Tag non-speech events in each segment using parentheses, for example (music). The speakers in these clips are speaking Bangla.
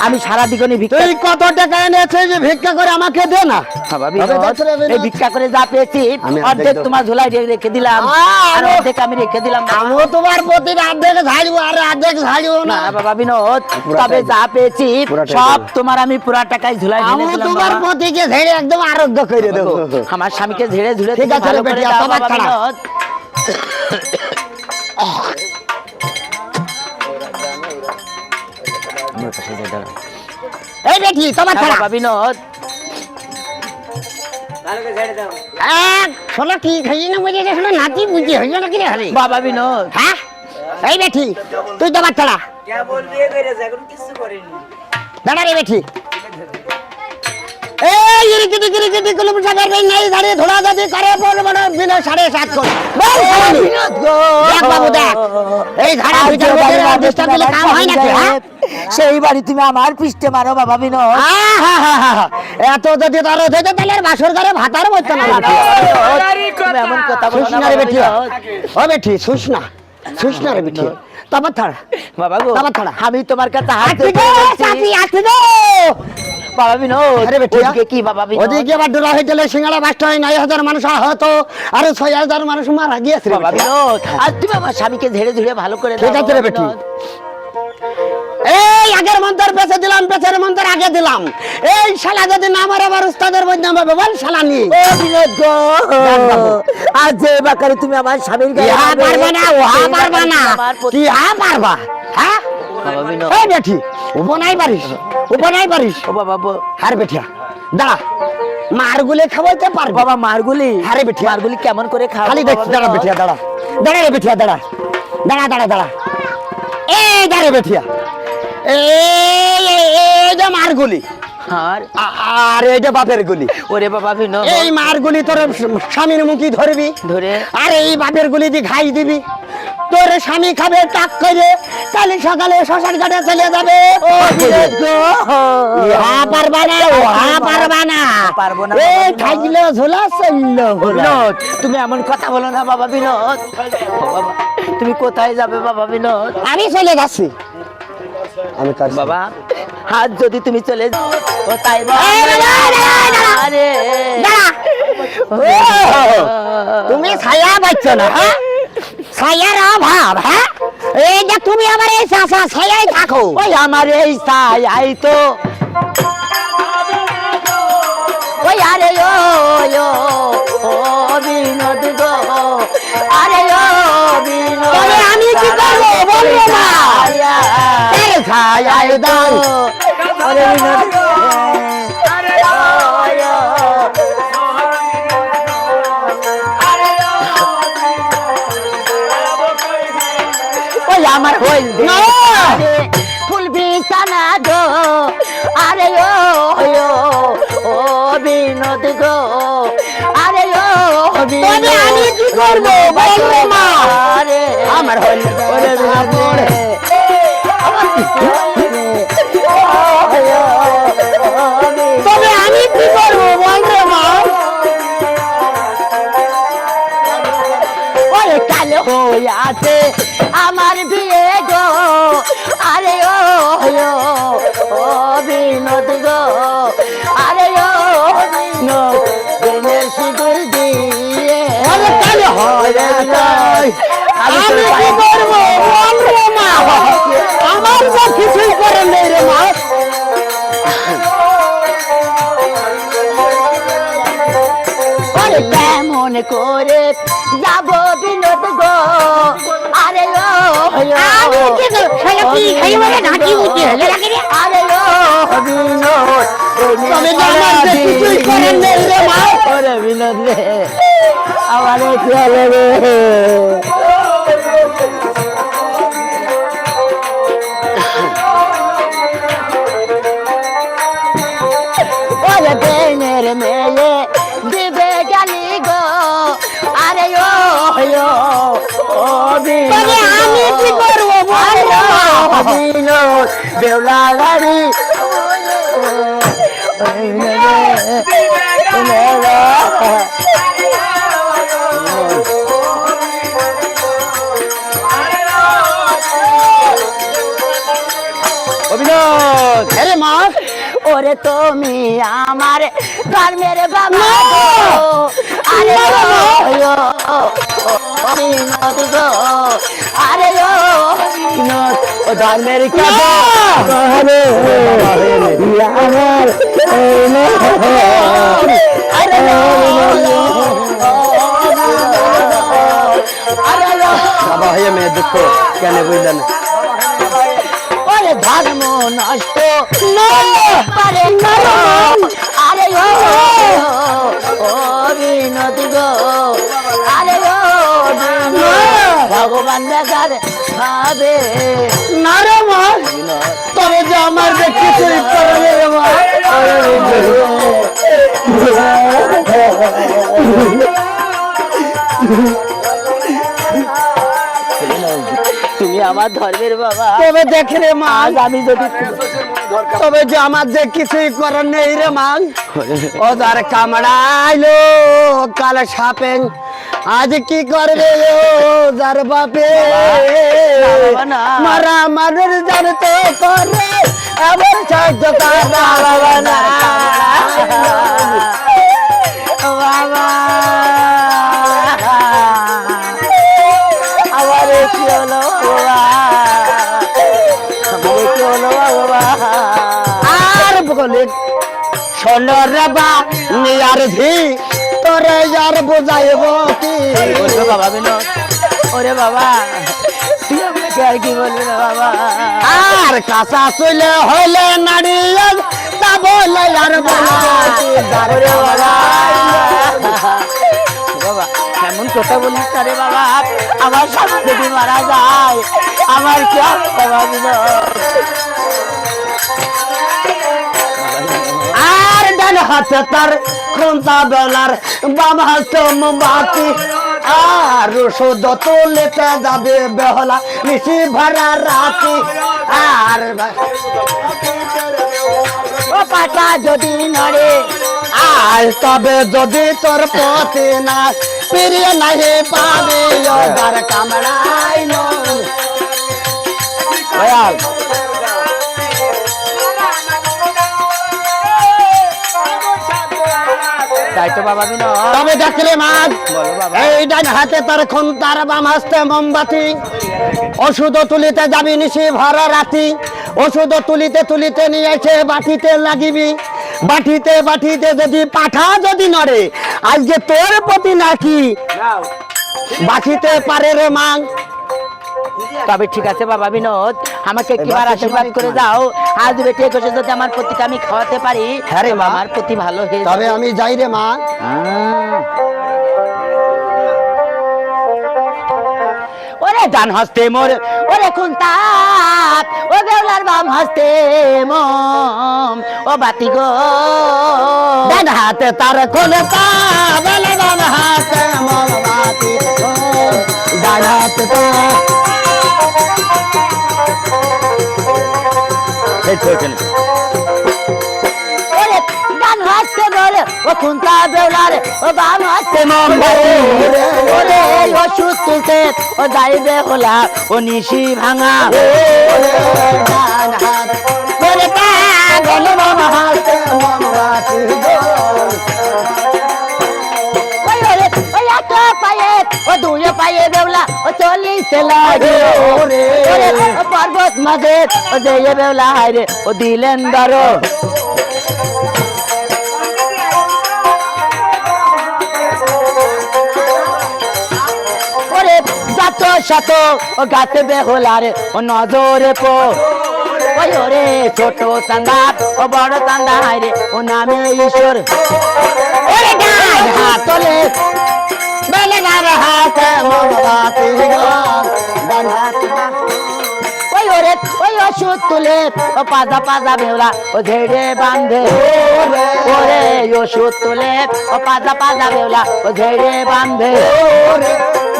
আমি সারা দিগনে ভিক্ষা তুই কত টাকা এনেছিস যে ভিক্ষা করে আমাকে দে না? বিনোদ। এই ভিক্ষা করে যা পেয়েছি অর্ধেক তোমার ঝোলায় রে- রেখে দিলাম আর অর্ধেক আমি রেখে দিলাম। আমিও তোমার প্রতি অর্ধেক ঝাড়বো আর অর্ধেক ঝাড়বো না। বাবা বিনোদ তবে যা পেয়েছি সব তোমার আমি পুরা টাকায় ঝুলাই দিলাম তোমার বাবা। প্রতিকে ঝেড়ে একদম আরোগ্য করে দেবো। আমার স্বামীকে ঝেড়ে ঝুড়ে ঠিক আছে তোমার (coughs) পাশে যে দাঁড়াও। এই বেটি তোমার ছাড়া বিনোদ এক শোনো কি খাইয়ে না বুঝে গেছিল নাতি বুঝি হইল না কি রে হরে বাবা বিনোদ হ্যাঁ? এই বেটি তুই তোমার ছাড়া দাঁড়া রে বেটি। এই গিরি গিরি গিরি গিরি কিলোমিটার করবে নাই দাঁড়িয়ে ধোড়া দাদি করে বল বড় বিনা সাড়ে সাত করে বল সালামি। দেখ বাবু দেখ। এই ভিতর ভিতরে দিলে কাম হয় নাকি হ্যাঁ? সেই বাড়ি তুমি আমার পৃষ্ঠে মারো বাবা আহাহাহা, এত যদি হইতো তাহলে বাসর ঘরে ভাতার মতো না তুমি এমন কথা বলো না না রে বেটি ও বেটি শুস না শুস না রে বেটি তারপর বাবা গো তারপর। আমি তোমার কাছে হাত আসি বাবা বিনোদ ওদিকে কি বাবা বিনোদ? ওদিকে আবার ডোলা হয়ে সিঙ্গাড়া বাস্ট নয় হাজার মানুষ আহত আর ছয় হাজার মানুষ মারা গিয়েছে বাবা বিনোদ আর তুমি আমার স্বামীকে ঝেড়ে ঝুড়ে ভালো করে ঠিক আছে রে বেটি। এই আগের মন্ত্র পেছে দিলাম পেছের মন্ত্র আগে দিলাম। এই শালা যদি না আমার আবার উস্তাদের বদনাম হবে বল শালা নি ও বিনোদ গো আজ যে বাকারে তুমি আমার স্বামীর গায়ে হাত পারবা না দেবে, ওহা পারবা না। কি হা পারবা হ্যাঁ? বাবা বিনোদ। এই বেঠি উপনাই পারিস উপনাই পারিস? ও বাবা হার বেঠিয়া। দাঁড়া মারগুলে খাওয়াইতে পারবা? বাবা মারগুলি? আরে বেটি। মারগুলি কেমন করে খালি দেখ দাঁড়া বেঠিয়া দাঁড়া। দাঁড়া রে বেঠিয়া দাঁড়া। দাঁড়া দাঁড়া দাঁড়া। বেঠিয়া। এই যে মারগুলি। আর? আর এই যে বাপের গুলি। ওরে বাবা এই মারগুলি তোর স্বামীর মুখি ধরবি। ধরে। আর এই বাপের গুলি দিয়ে ঘাই দিবি। তোর স্বামী খাবে টাক করে কালি সকালে শ্মশান ঘাটে চলে যাবে। ও বিনোদ গো ইহা পারবা না ওহা পারবা না। পারব না এই বাবা ঝোলা চলল বিনোদ তুমি এমন কথা বলো না বাবা বিনোদ। তুমি কোথায় যাবে বাবা বিনোদ? আমি চলে যাচ্ছি আমি কার বাবা হাত যদি তুমি চলে যাও। আরে। তুমি ছায়া পাচ্ছ না হ্যাঁ? ছায়ার অভাব হ্যাঁ? এই যে তুমি আমার এই চাষা ছায়াই থাকো। ওই আমার এই সাই তো। ওই আরে ও বিনোদ গো। আরে ও বিনোদ আমি কি করব? বলব না। ছায়াই দাও। আরে বিনোদ আমার হইল। ফুল বিছানা গো আরে ও ও ও বিনোদ গো আরে ও আমি কি করব? আরে। আমার হইল ওরে বিনোদ তবে আমি কি করব? বল রে মা। ওরে কাল হইয়াছে আমার বিনোদ গো। আরে ও বিনোদ দিনের সিঁদুর দিয়ে। আরে আমি আমি কি করব? মা। আমার তো কিছুই করে নেই রে মা। কেমন করে যাব বিনোদ গো। আরে ও আমি কি করব? শালা কি? খাই বলে নাকি উঠে হেলে রাখে রে? আরে ও আমার চলে রে ওরে দিবে গালি গো। আরে ও তবে আমি কি করব বেউলা গাড়ি অভিনয়। ওরে তুমি আমার ধর্মের বাবা আরে আরে আরে বাবা হয়ে মেয়ে দুঃখ কেন বুঝলেন? ধর্ম নষ্ট পারে না! আরে ও ও বিনোদ গো। আরে ও বিনোদ, ভগবান দেখার ভাবে না রে মা তবে যে আমার যে কিছুই করবে রে মা। তুমি আমার ধর্মের বাবা। তবে দেখে রে মা আমি যদি তবে যে আমার যে কিছুই করার নেই রে মা। ও যার কামড়াইলো কাল সাপে আজ কি করবে ও যার বাপে। মারা মানের জানতে করে এমন সাহায্য আর বলে সোনর বা, নিয়ার তোরে যার বুঝাইব কি? বলছো বাবা বিনোদ ওরে বাবা। আর কি বলবি না বাবা? আর কাঁচা চলে হইলে নারী তা বলে আর ওরে বাবা। এমন কথা বলিস না রে বাবা। আমার স্বামী যদি মারা যায় আমার কি হবে হাতে তার খুন্তা বেলার বাম হাতে মোমবাতি আর ওষুধ তুলেতে যাবে বেহলা নিশি ভরা রাতি। আর পাটা যদি নড়ে আর তবে যদি তোর পথে না প্রিয় নাহি পাবে। কামড়াই দয়াল বাবা তবে দেখলে মাছ। এই ডান হাতে তোর খুন্তার বাম হাসতে মোমবাতি। ওষুধ তুলিতে যাবি নিশি ভরা রাতি। ওষুধ তুলিতে তুলিতে নিয়ে এসে বাটিতে লাগিবি। বাটিতে বাটিতে যদি পাঠা যদি নড়ে আজকে তোর প্রতি নাকি বাঁচিতে পারে রে মাং। তবে ঠিক আছে বাবা বিনোদ আমাকে একটিবার আশীর্বাদ করে দাও। আজ বেটে একুশে যদি আমার প্রতিটা আমি খাওয়াতে পারি হ্যাঁ রে মা। আমার প্রতি ভালো হয়ে তবে আমি যাই রে মা। ওরে ডান হস্তে মোর ওরে কুন্তাপ ও বেউলার বাম হস্তে মম ও বাতি গো। ডান হাতে তার খুলতা বেলে বাম হাতে মোমবাতি ডান হাতে তার এই তো এখানে। ওরে ডান হস্তে মোর ও কুন্তা বেউলার ও বাম মম ওরে ওষুধ তুলতে ও যাইবে হলা ও নিশি ভাঙা। ডান পাগল বাম হাতে ওরে পায়ে ও চলিতে লাগে ওরে। পর্বত মাঝে ও যেয়ে বেউলা হায়রে ও দিলেন ধরো। যাত শত ও গাতে বেহুলারে ও নজরে পো। ওই ওরে ছোট চান্দা ও বড় চান্দা হায়রে ও নামে ঈশ্বর। ওরে হাত তোলে বেলে বাম হাতে মোমবাতি ডান হাতে ওই ওরে, ওই ওষুধ তুলে, ও পাজা পাজা বেউলা ও ঝেড়ে বাঁধে। ওরে ওষুধ তুলে, ও পাজা পাজা ও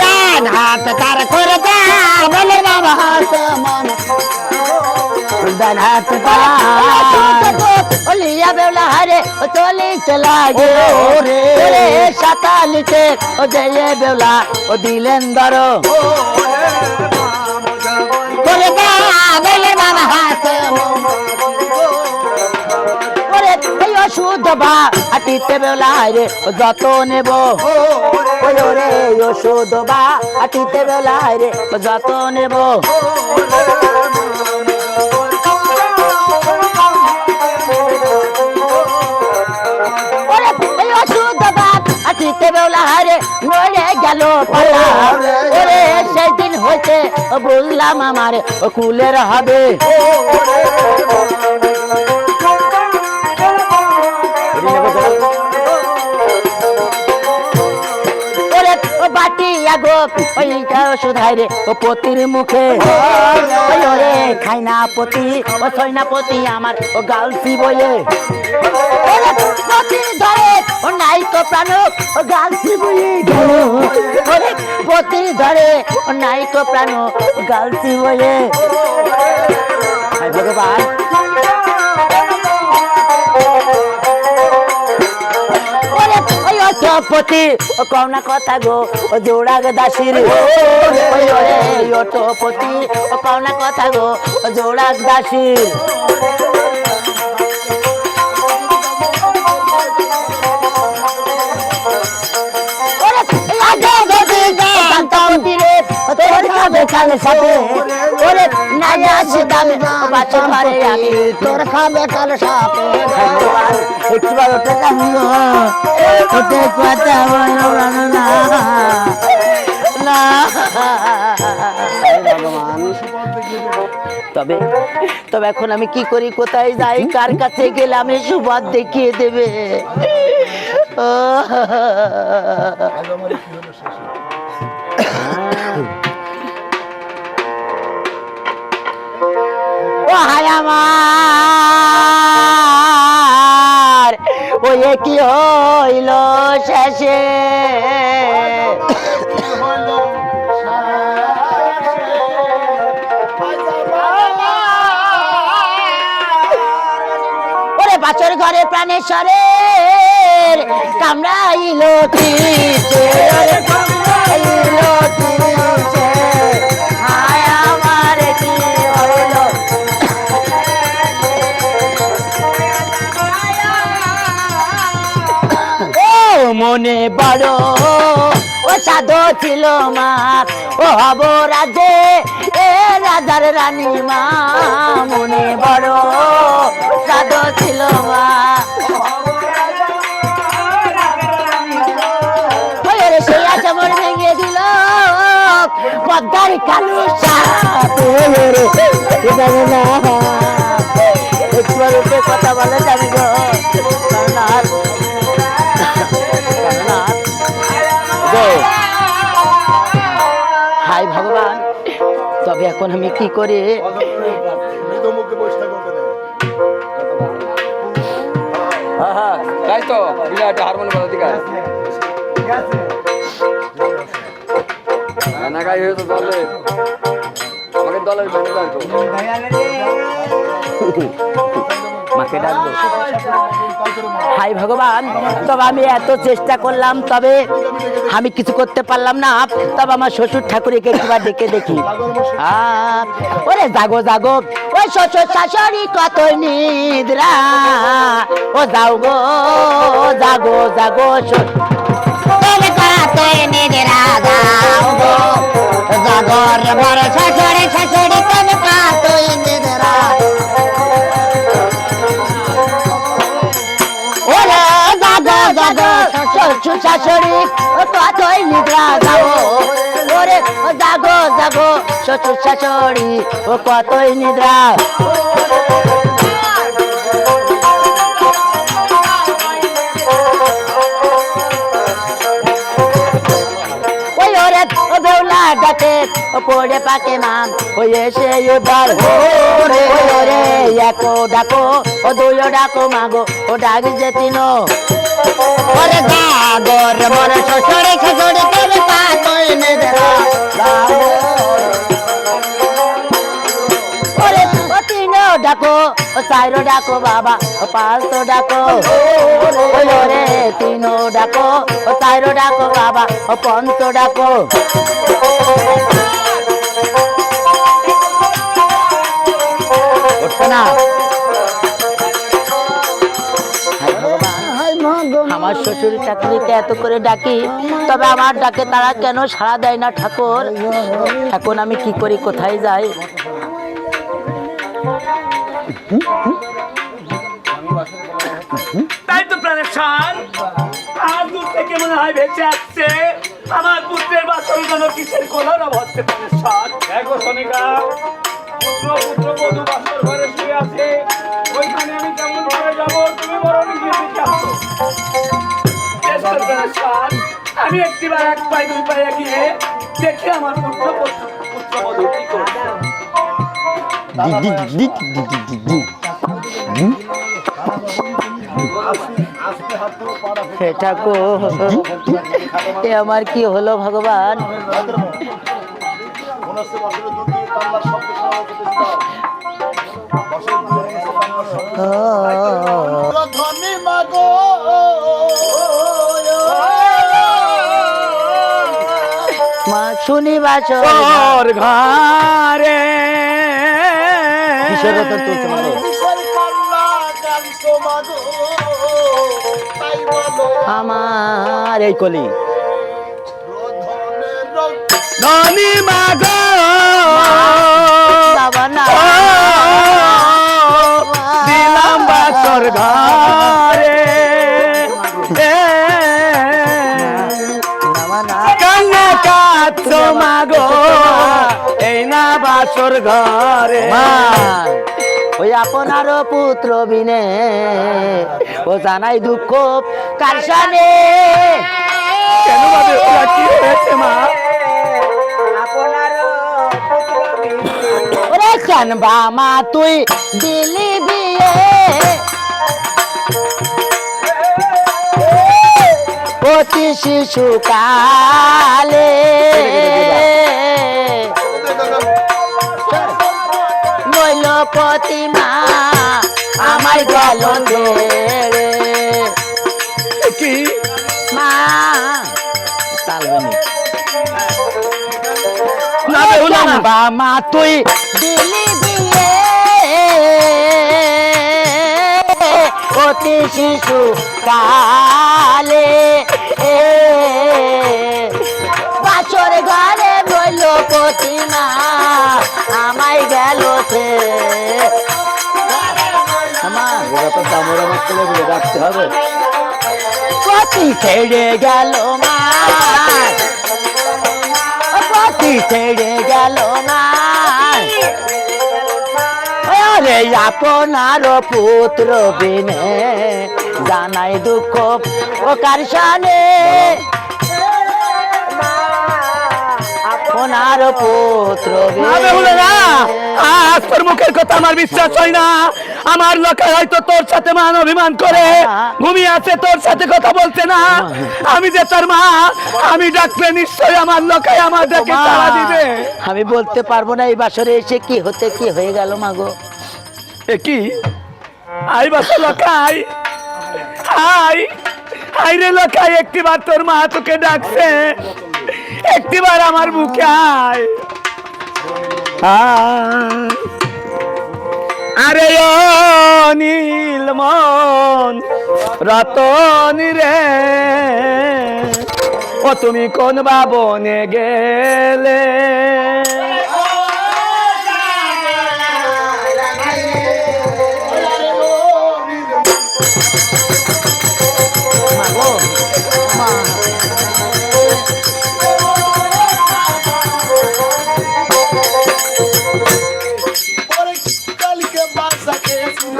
ডান হাত তার করে বেলে বাম হাতে মন। ডান হাত ও চলি চলা গে ওরে। ওরে সাতালিতে ও যেয়ে বেউলা ও দিলেন ধরো। বেলে বাম হাতে মন বা আটিতে বেলায় রে যত নেব। রে ওষুধ বা আটিতে বেলায় রে যত নেব। গেল পালা। ওরে সেই দিন হয়েছে বুঝলাম আমার কুলের হবে। ওরে, ও রে পতির মুখে। ওই খাই না পতি, ও ছয় না পতি আমার ও গালসি ধরে ও নাই তো প্রাণ ও গালসি বইয়ে গেল ওরে পতি ধরে, ও নাই তো প্রাণ বইয়ে হায় ভগবান। অটপতি ও কওনা কথা গো, ও জোড়াগ দাসির। ওই ওরে অটপতি ও কওনা কথা গো, ও জোড়াগ দাসির। কালে সাথে ওরে না যাচ্ছে দামে বাচ্চা ঘরে আমি। তোর খাবে কাল সাপে। একটু ওটা জানো ওটা কথা বলো না না তবে তবে এখন আমি কি করি কোথায় যাই কার কাছে গেলে আমি সুবাদ দেখিয়ে দেবে। ও আমার। ওয়ে কি হইল শেষে? ওরে বাছর ঘরে প্রাণেশ্বরের কামড়াইল তিরিশে মনে বড় ও সাধু ছিল মা ও হব রাজে এ রাজার রানী মা। মনে বড় সাধু ছিল মা। রে সেই আচমর ভেঙে দিল পদ্মার কালো সাপ। জানে কথা বলে যাবি গো এখন আমি কি করে? হ্যাঁ তাই তো না গাই হয়ে তো দলে আমাকে দলের (laughs) মাকে ডাকবো হাই ভগবান, তবে আমি এত চেষ্টা করলাম, তবে আমি কিছু করতে পারলাম না। তবে আমার শ্বশুর ঠাকুরকে একবার ডেকে দেখি। ওরে জাগো জাগো। ওই শ্বশুর শাশুড়ি কত নিদ্রা। ও যাও গো, জাগো জাগো জাগর বড় শাশুড়ি শাশুড়ি কাতই নিদিরা। শাশুড়ি কতই নিদ্রা যাব ওরে জাগো জাগো শ্বশুর শাশুড়ি ও কতই নিদ্রা। পড়ে পাকে নাম ওই এসে এবার ওরে ওরে একো ডাকো, ও দুই ডাকো মাগো, ও ডাক যে তিন। ওরে গাগর মর শ্বশুরে পাতই ডাকো চাইরো ডাকো বাবা ও পাঁচশো ডাকো। ওরে তিনো ডাকো ও চাইরো ডাকো বাবা ও পঞ্চ ডাকো। না। ভগবান। শ্বশুর চাকরিতে এত করে ডাকি তবে আমার ডাকে তারা কেন সাড়া দেয় না ঠাকুর? এখন আমি কি করি কোথায় যাই? তাই তো প্রাণের শান আর দূর থেকে মনে হয় ভেসে আসছে। আমার পুত্রের বাসন যেন কিসের কলরব হচ্ছে প্রাণের শান দেখো সনিকা পুত্র পুত্র বধূ বাসর ঘরে শুয়ে আছে। ওইখানে আমি কেমন করে যাব? তুমি বড় নিজে দিকে আসো। প্রাণের শান, আমি একটিবার এক পায়ে দুই পায়ে গিয়ে দেখি আমার পুত্র পুত্র বধূ কি করছে? এ আমার কি হলো ভগবান? ধনী মাগো ঘরে কিসের কথা তাই বলো আমার এই কলি। ধনী মাগো বাবা না। দিলাম বাসর ঘরে। বাসর ঘরে ওই আপনার পুত্র বিনে ও জানাই দুঃখ কারসানে কেন ভাবে ওরা কি হয়েছে মা ওরে তুই দিলি বিয়ে অতি শিশু গেল রে কি? মা চালবে না বেহুলা বা মা তুই দিলি বিয়ে অতি শিশু কালে। বাছর ঘরে প্রতিমা। আমার রাখতে হবে। পতি ছেড়ে গেল মা। পতি ছেড়ে গেল মা। আপনার পুত্র বিনে জানাই দুঃখ ও কারসানে আপনার পুত্র আজ তোর মুখের কথা আমার বিশ্বাস হয় না। আমার লোকে হয়তো তোর সাথে মান অভিমান করে ঘুমিয়ে আছে তোর সাথে কথা বলছে না। আমি যে তোর মা আমি ডাকলে নিশ্চয়ই আমার লোকে আমার তারা দিবে। আমি বলতে পারব না এই বাসরে এসে কি হতে কি হয়ে গেল মাগো এ কি? আই বাসা লোকাই আই আই রে লোকাই একটিবার তোর মা তোকে ডাকছে। একটিবার আমার বুকে আয়। আয়। আরে অনিল নীল মন রতন রে। ও তুমি কোন বাবনে গেলে?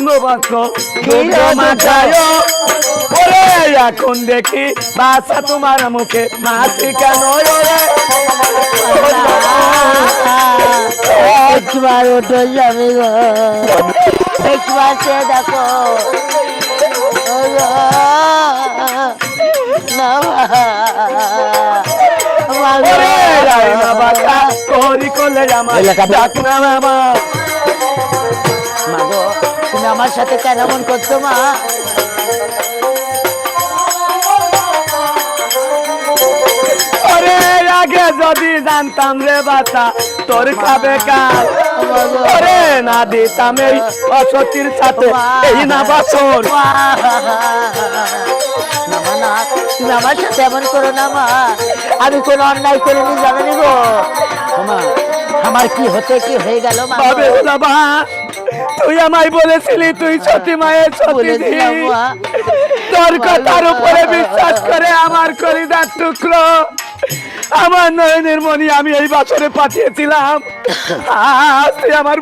ধন্যবাদ মাথায় ওরে এখন দেখি বাসা তোমার মুখে? মাছি কেন একবার ওঠো যাবে গো। একবার সে দেখো। ও গো, না মা। ওরে রাইনা বাসা করি করলে আমার ডাক না বাবা মাগো তুমি আমার সাথে কেন এমন করছ মা? আগে যদি জানতাম রে বাসা তোর খাবে কাল ওরে না দিতাম এই অসতির সাথে এই না বাসর তুমি আমার সাথে এমন করো না মা। আমি কোনো অন্যায় করিনি জানি গো। মা আমার কি হতে কি হয়ে গেল বাবে বাবা তুই আমায় বলেছিলি তুই সতী মায়ের সতী তোর কথার উপরে বিশ্বাস করে আমার কলিদার টুকরো আমার নয়নের মনি আমি এই বছরে পাঠিয়েছিলাম। আজ তুই আমার